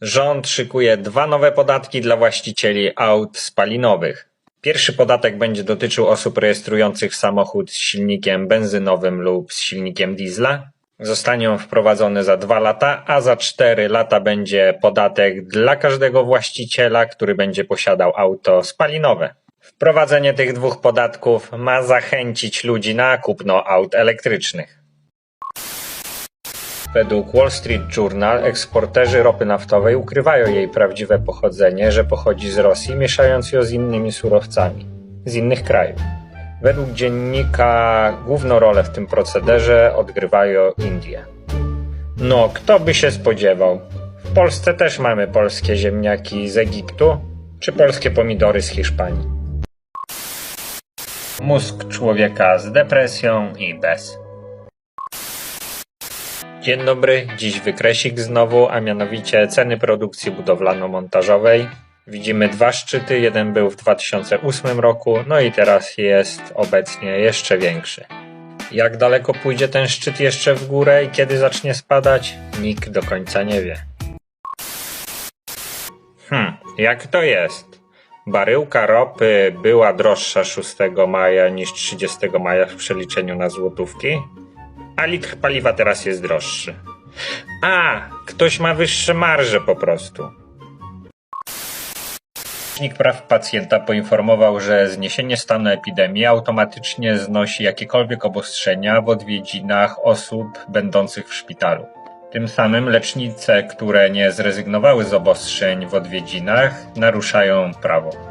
Rząd szykuje dwa nowe podatki dla właścicieli aut spalinowych. Pierwszy podatek będzie dotyczył osób rejestrujących samochód z silnikiem benzynowym lub z silnikiem diesla. Zostanie on wprowadzony za dwa lata, a za cztery lata będzie podatek dla każdego właściciela, który będzie posiadał auto spalinowe. Wprowadzenie tych dwóch podatków ma zachęcić ludzi na kupno aut elektrycznych. Według Wall Street Journal eksporterzy ropy naftowej ukrywają jej prawdziwe pochodzenie, że pochodzi z Rosji, mieszając ją z innymi surowcami z innych krajów. Według dziennika główną rolę w tym procederze odgrywają Indie. No, kto by się spodziewał? W Polsce też mamy polskie ziemniaki z Egiptu, czy polskie pomidory z Hiszpanii. Mózg człowieka z depresją i bez. Dzień dobry, dziś wykresik znowu, a mianowicie ceny produkcji budowlano-montażowej. Widzimy dwa szczyty, jeden był w 2008 roku, no i teraz jest obecnie jeszcze większy. Jak daleko pójdzie ten szczyt jeszcze w górę i kiedy zacznie spadać, nikt do końca nie wie. Hmm, jak to jest? Baryłka ropy była droższa 6 maja niż 30 maja w przeliczeniu na złotówki, a litr paliwa teraz jest droższy. A, ktoś ma wyższe marże po prostu. Rzecznik Praw Pacjenta poinformował, że zniesienie stanu epidemii automatycznie znosi jakiekolwiek obostrzenia w odwiedzinach osób będących w szpitalu. Tym samym lecznice, które nie zrezygnowały z obostrzeń w odwiedzinach, naruszają prawo.